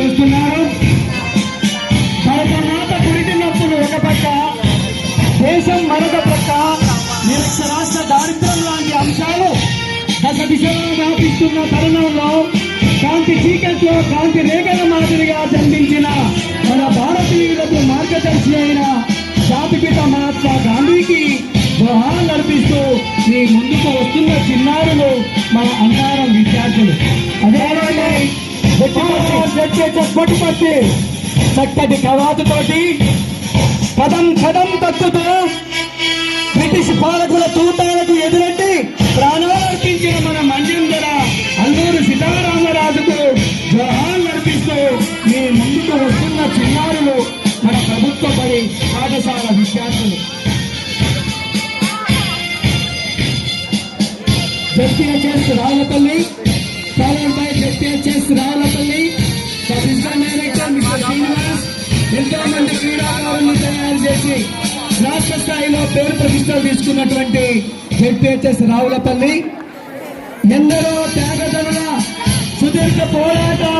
చేస్తున్నారు. భరతమాత పురిటినప్పుడు ఒక పక్క దేశం మరొక పక్క నిరక్షరాస్త్ర దారిద్ర్యం లాంటి అంశాలు దశ దిశలో వ్యాపిస్తున్న తరుణంలో కాంతి చీకట్లో కాంతి రేఖల మాదిరిగా జన్మించిన మన భారతీయులకు మార్గదర్శి అయిన జాతిపిత మహాత్మా గాంధీకి దోహాలు నడిపిస్తూ మీ ముందుకు వస్తున్న చిన్నారులు మన అంగారం పట్టుపట్టి చక్కటి కవాతుతోటి కదం కదం తక్కుతూ బ్రిటిష్ పాలకుల తూటాలకు ఎదురెట్టి ప్రాణాలర్పించిన మన మంజందర అల్లూరు సీతారామరాజుకు జోహార్ నడిపిస్తూ మీ ముందుకు వస్తున్న చిన్నారులు మన ప్రభుత్వ పడి పాఠశాల విద్యార్థులు. ZPHS Ravulapalli followed by director mister Srinivas ఎంతో మంది క్రీడాకారులను తయారు చేసి రాష్ట్ర స్థాయిలో పేరు ప్రతిష్టలు తీసుకున్నటువంటి హెడ్పిహెచ్ఎస్ రావులపల్లి ఎందరో త్యాగదనుల సుదీర్ఘ పోరాటాలు